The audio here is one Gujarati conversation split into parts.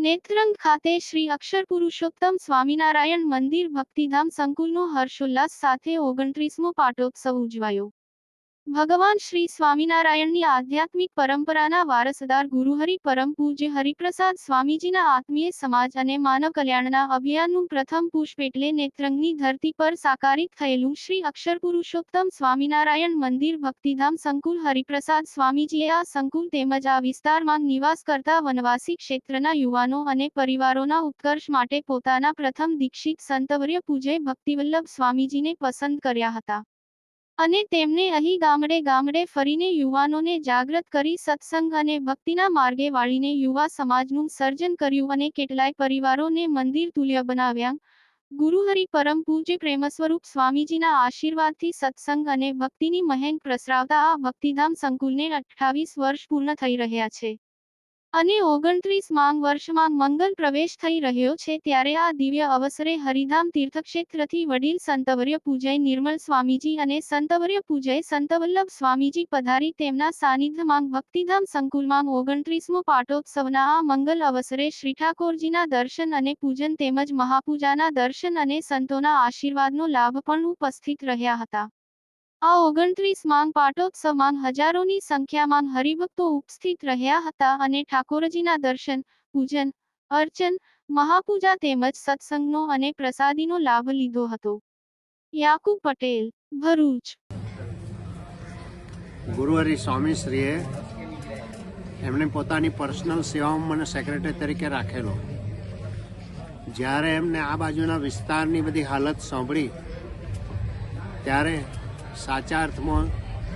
નેત્રંગ ખાતે શ્રી અક્ષર પુરુષોત્તમ સ્વામિનારાયણ મંદિર ભક્તિધામ સંકુલનો હર્ષોલ્લાસ સાથે ઓગણત્રીસમો પાટોત્સવ ઉજવાયો. ભગવાન શ્રી સ્વામિનારાયણની આધ્યાત્મિક પરંપરાના વારસદાર ગુરુહરિ પરમ પૂજ્ય હરિપ્રસાદ સ્વામીજીના આત્મીય સમાજ અને માનવ કલ્યાણના અભિયાનનું પ્રથમ પુષ્પ એટલે નેત્રંગની ધરતી પર સાકારિત થયેલું શ્રી અક્ષર પુરુષોત્તમ સ્વામિનારાયણ મંદિર ભક્તિધામ સંકુલ હરિપ્રસાદ સ્વામીજીએ આ સંકુલ તેમજ આ વિસ્તારમાં નિવાસ કરતા વનવાસી ક્ષેત્રના યુવાનો અને પરિવારોના ઉત્કર્ષ માટે પોતાના પ્રથમ દીક્ષિત સંતવર્ય પૂજ્ય ભક્તિવલ્લભ સ્વામીજીને પસંદ કર્યા હતા. અને તેમને અહીં ગામડે ગામડે ફરીને યુવાનોને જાગૃત કરી સત્સંગ અને ભક્તિના માર્ગે વાળીને યુવા સમાજનું સર્જન કર્યું અને કેટલાય પરિવારોને મંદિર તુલ્ય બનાવ્યા. ગુરુહરિ પરમ પૂજ્ય પ્રેમસ્વરૂપ સ્વામીજીના આશીર્વાદથી સત્સંગ અને ભક્તિની મહેંગ પ્રસરાવતા આ ભક્તિધામ સંકુલને અઠ્ઠાવીસ વર્ષ પૂર્ણ થઈ રહ્યા છે. અને ઓગણત્રીસ માંગ વર્ષમાં મંગલ પ્રવેશ થઈ રહ્યો છે ત્યારે આ દિવ્ય અવસરે હરિધામ તીર્થક્ષેત્રથી વડીલ સંતવર્ય પૂજય નિર્મલ સ્વામીજી અને સંતવર્ય પૂજય સંતવલ્લભ સ્વામીજી પધારી તેમના સાનિધ્યમાં ભક્તિધામ સંકુલમાં ઓગણત્રીસમો પાટોત્સવના આ મંગલ અવસરે શ્રી ઠાકોરજીના દર્શન અને પૂજન તેમજ મહાપૂજાના દર્શન અને સંતોના આશીર્વાદનો લાભ પણ ઉપસ્થિત રહ્યા હતા. આ ઓગણત્રીસ માંગ પાટોત્સવમાં હજારોની સંખ્યામાં હરિભક્તો ઉપસ્થિત રહ્યા હતા અને ઠાકોરજીના દર્શન, પૂજન, અર્ચન, મહાપૂજા તેમજ સત્સંગનો અને પ્રસાદીનો લાભ લીધો હતો. યાકુબ પટેલ, ભરૂચ. ગુરુહરિ સ્વામીશ્રીએ એમણે પોતાની પર્સનલ સેવામાં મને સેક્રેટરી તરીકે રાખેલો. જ્યારે એમને આ બાજુના વિસ્તારની બધી હાલત સાંભળી, ત્યારે સાચા અર્થમાં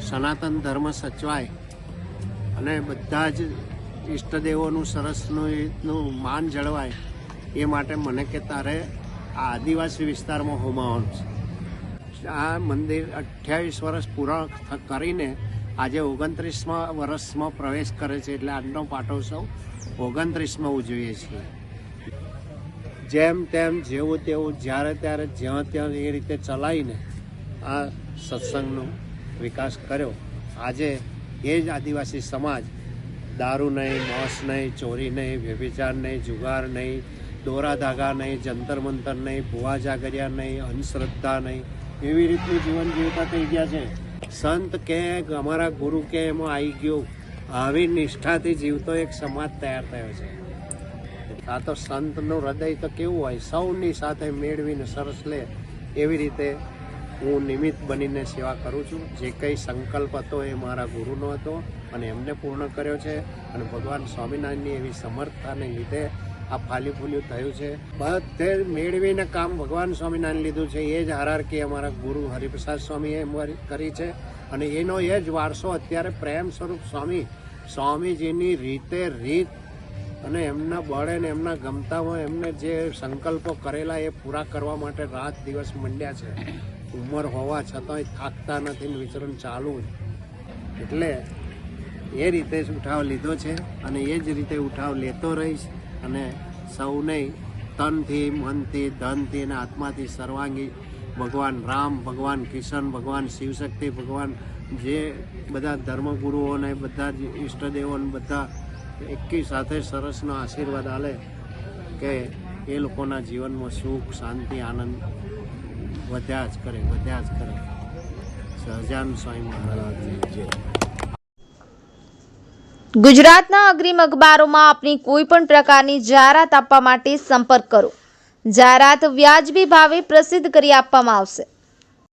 સનાતન ધર્મ સચવાય અને બધા જ ઈષ્ટદેવોનું સરસનું માન જળવાય એ માટે મને કે તારે આ આદિવાસી વિસ્તારમાં હોમાવાનું છે. આ મંદિર અઠ્યાવીસ વર્ષ પૂરા કરીને આજે ઓગણત્રીસમાં વર્ષમાં પ્રવેશ કરે છે એટલે આજનો પાટોત્સવ ઓગણત્રીસમાં ઉજવીએ છીએ. જેમ તેમ જેવું તેવું જ્યારે ત્યારે જ્યાં ત્યાં એ રીતે ચલાવીને આ સત્સંગનો વિકાસ કર્યો. આજે એ જ આદિવાસી સમાજ દારૂ નહીં, મોસ નહીં, ચોરી નહીં, વ્યભિચાર નહીં, જુગાર નહીં દોરા ધાગા નહીં જંતર મંતર નહીં, ભુવા જાગરિયા નહીં, અંધશ્રદ્ધા નહીં, એવી રીતનું જીવન જીવતા થઈ ગયા છે. સંત કે અમારા ગુરુ કે એમાં આવી ગયું. આવી નિષ્ઠાથી જીવતો એક સમાજ તૈયાર થયો છે. આ તો સંતનું હૃદય તો કેવું હોય? સૌની સાથે મેળવીને સરસ લે. એવી રીતે હું નિમિત્ત બનીને સેવા કરું છું. જે કંઈ સંકલ્પ હતો એ મારા ગુરુનો હતો અને એમને પૂર્ણ કર્યો છે અને ભગવાન સ્વામિનારાયણની એવી સમર્થતાને લીધે આ ફાલી ફૂલ્યું થયું છે. બધે મેળવીને કામ ભગવાન સ્વામિનારાયણ લીધું છે. એ જ હારારકી અમારા ગુરુ હરિપ્રસાદ સ્વામીએ કરી છે. અને એનો એ જ વારસો અત્યારે પ્રેમ સ્વરૂપ સ્વામી, સ્વામીજીની રીતે રીત અને એમના બળે ને એમના ગમતામાં એમને જે સંકલ્પો કરેલા એ પૂરા કરવા માટે રાત દિવસ મંડ્યા છે. ઉંમર હોવા છતાંય થાકતા નથી વિચરણ ચાલુ જ. એટલે એ રીતે જ ઉઠાવ લીધો છે અને એ જ રીતે ઉઠાવ લેતો રહીશ અને સૌને તનથી, મનથી, ધનથી અને આત્માથી સર્વાંગી ભગવાન રામ, ભગવાન કિશન, ભગવાન શિવશક્તિ, ભગવાન જે બધા ધર્મગુરુઓને, બધા જ ઈષ્ટદેવોને, બધા એકી સાથે સરસનો આશીર્વાદ આલે કે એ લોકોના જીવનમાં સુખ, શાંતિ, આનંદ વધ્યા જ કરે વધ્યા જ કરે. સહજાન સ્વામી મહારાજ જય. ગુજરાતના અગ્રીમ અખબારોમાં આપની કોઈ પણ પ્રકારની જાહેરાત આપવા માટે સંપર્ક કરો. જાહેરાત વ્યાજબી ભાવે પ્રસિદ્ધ કરી આપવામાં આવશે.